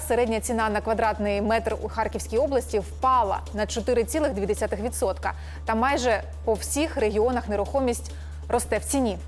Середня ціна на квадратний метр у Харківській області впала на 4,2%. Та майже по всіх регіонах нерухомість росте в ціні.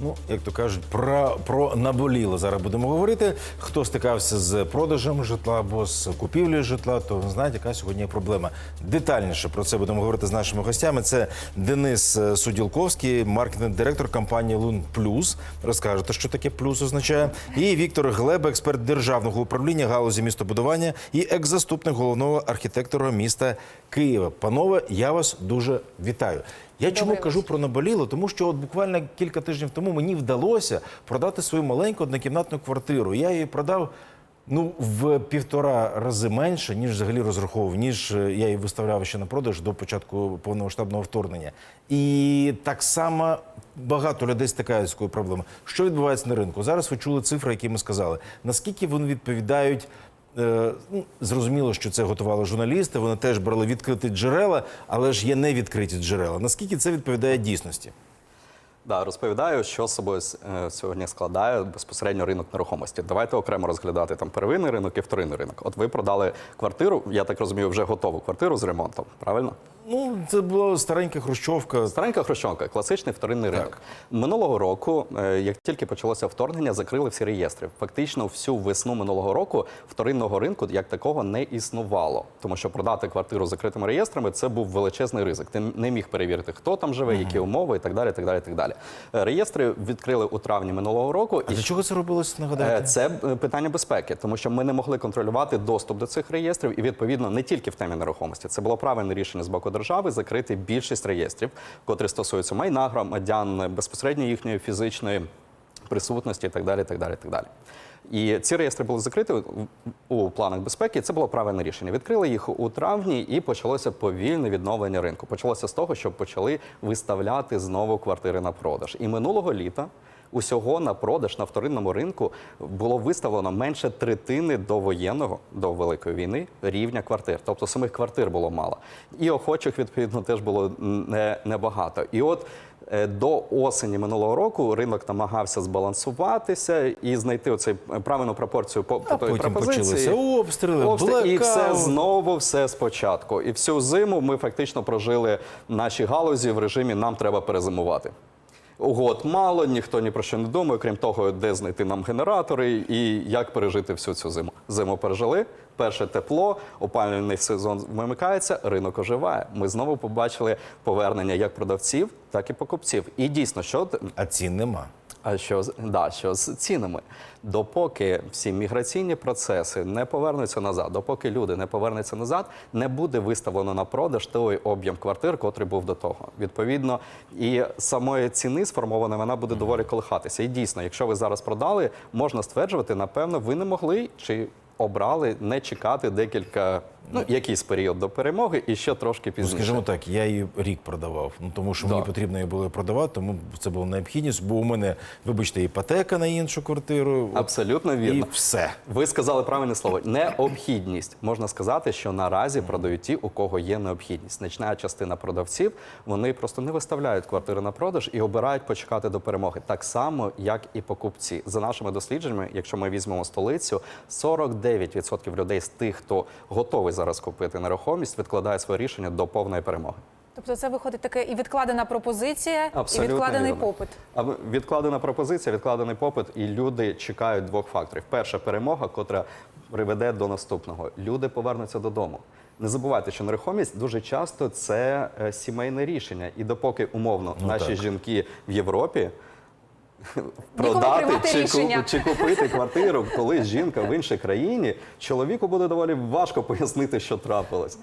Ну, як то кажуть, про, про наболіло зараз будемо говорити. Хто стикався з продажем житла або з купівлею житла, то знаєте, яка сьогодні є проблема. Детальніше про це будемо говорити з нашими гостями. Це Денис е, Суділковський, маркетинг-директор компанії Лун Плюс. Розкажете, що таке плюс означає. І Віктор Глеба, експерт державного управління галузі містобудування і екс-заступник головного архітектора міста Києва. Панове, я вас дуже вітаю. Я чому Добрий кажу про наболіло? Тому що от буквально кілька тижнів тому мені вдалося продати свою маленьку однокімнатну квартиру. Я її продав ну в півтора рази менше, ніж взагалі розраховував, ніж е, я її виставляв ще на продаж до початку повномасштабного вторгнення. І так само багато людей стикаються з такою проблемою. Що відбувається на ринку? Зараз ви чули цифри, які ми сказали. Наскільки вони відповідають? Е, ну, зрозуміло, що це готували журналісти. Вони теж брали відкриті джерела, але ж є невідкриті джерела. Наскільки це відповідає дійсності? Да, розповідаю, що з собою е, сьогодні складає безпосередньо ринок нерухомості. Давайте окремо розглядати там первинний ринок і вторинний ринок. От ви продали квартиру, я так розумію, вже готову квартиру з ремонтом, правильно? Ну, це була старенька хрущовка. Старенька хрущонка, класичний вторинний ринок. Минулого року, е, як тільки почалося вторгнення, закрили всі реєстри. Фактично, всю весну минулого року вторинного ринку як такого не існувало, тому що продати квартиру з закритими реєстрами це був величезний ризик. Ти не міг перевірити, хто там живе, які умови і так далі. так далі, так далі. Е, Реєстри відкрили у травні минулого року. А для чого це робилося, Е, нагадайте? Це е, питання безпеки, тому що ми не могли контролювати доступ до цих реєстрів, і відповідно не тільки в темі нерухомості. Це було правильне рішення з боку держави закрити більшість реєстрів, котрі стосуються майна громадян, безпосередньо їхньої фізичної присутності і так далі. Так далі, і так далі. І ці реєстри були закриті у- планах безпеки. Це було правильне рішення. Відкрили їх у травні, і почалося повільне відновлення ринку. Почалося з того, що почали виставляти знову квартири на продаж. І минулого літа усього на продаж на вторинному ринку було виставлено менше третини до воєнного, до великої війни рівня квартир. Тобто самих квартир було мало. І охочих, відповідно, теж було не, небагато. І от е, до осені минулого року ринок намагався збалансуватися і знайти оцей е, правильну пропорцію по, А по потім пропозиції. почалися обстріли, Обстріли, і все знову все спочатку. І всю зиму ми фактично прожили наші галузі в режимі нам треба перезимувати. Угод мало, ніхто ні про що не думає, крім того, де знайти нам генератори і як пережити всю цю зиму. Зиму пережили. Перше тепло, опалювальний сезон вимикається, ринок оживає. Ми знову побачили повернення як продавців, так і покупців. І дійсно, що А цін нема. А що да, що з цінами? Допоки всі міграційні процеси не повернуться назад, допоки люди не повернуться назад, не буде виставлено на продаж той об'єм квартир, котрий був до того. Відповідно, і самої ціни сформованої вона буде доволі колихатися. І дійсно, якщо ви зараз продали, можна стверджувати, напевно, ви не могли чи обрали не чекати декілька, ну якийсь період до перемоги і ще трошки Ну, пізніше. скажімо так, я її рік продавав. Ну тому що мені потрібно її було продавати, тому це була необхідність, бо у мене, вибачте, іпотека на іншу квартиру. Абсолютно І все. Ви сказали правильне слово. Необхідність. Можна сказати, що наразі продають ті, у кого є необхідність. Значна частина продавців вони просто не виставляють квартири на продаж і обирають почекати до перемоги. Так само, як і покупці. За нашими дослідженнями, якщо ми візьмемо столицю, 49% людей з тих, хто готовий зараз купити нерухомість, відкладають своє рішення до повної перемоги. Тобто, це виходить таке і відкладена пропозиція, і відкладений вірно. попит. А відкладена пропозиція, відкладений попит, і люди чекають двох факторів: перша перемога, котра приведе до наступного. Люди повернуться додому. Не забувайте, що нерухомість дуже часто це е, сімейне рішення, і допоки умовно Ну, наші так. жінки в Європі. Продати чи, рішення. чи купити квартиру, коли жінка в іншій країні, чоловіку буде доволі важко пояснити, що трапилось.